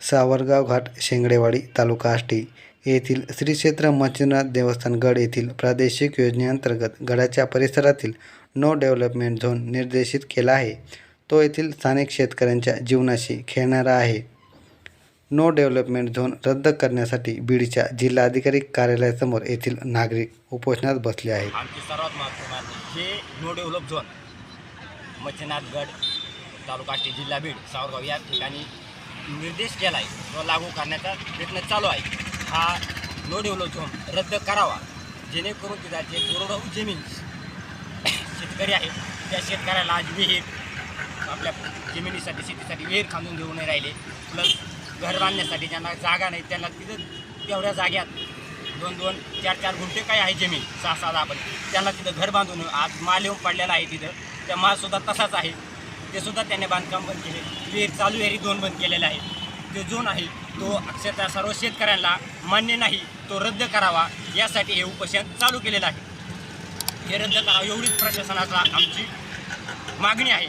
सावरगाव घाट शेंगडेवाडी तालुका आष्टी येथील श्री क्षेत्र मच्छिंद्रनाथ देवस्थान गड येथील प्रादेशिक योजनेअंतर्गत गडाच्या परिसरातील नो डेव्हलपमेंट झोन निर्देशित केला आहे. तो येथील स्थानिक शेतकऱ्यांच्या जीवनाशी खेळणारा आहे. नो डेव्हलपमेंट झोन रद्द करण्यासाठी बीडच्या जिल्हाधिकारी कार्यालयासमोर येथील नागरिक उपोषणात बसले आहेत. आमची सर्वात महत्त्वाची मागणी म्हणजे हे नो डेव्हलप झोन तालुका जिल्हा बीड सावरगाव या ठिकाणी निर्देश केला आहे तो लागू करण्याचा प्रयत्न चालू आहे. हा नो डेव्हलप झोन रद्द करावा. जेणेकरून तिथं जे कोरडवाहू जमीन शेतकरी आहेत त्या शेतकऱ्याला आज विहीर आपल्या जमिनीसाठी शेतीसाठी विहीर खांदून देऊ नाही राहिले. प्लस घर बांधण्यासाठी ज्यांना जागा नाही त्यांना तिथं तेवढ्या जाग्यात दोन दोन चार चार गुंठे काय आहे जमीन? सहा सहा दहा पण त्यांना तिथं घर बांधून आज माल येऊन पडलेला आहे तिथं. त्या मालसुद्धा तसाच आहे. ते सुद्धा त्याने बांधकाम बंद केले. विहीर चालू विहिरी दोन बंद केलेले आहेत. जो झोन आहे तो अक्षरशः सर्व शेतकऱ्यांना मान्य नाही तो रद्द करावा यासाठी हे उपोषण चालू केलेलं आहे. हे रद्द करावं एवढीच प्रशासनाचा आमची मागणी आहे.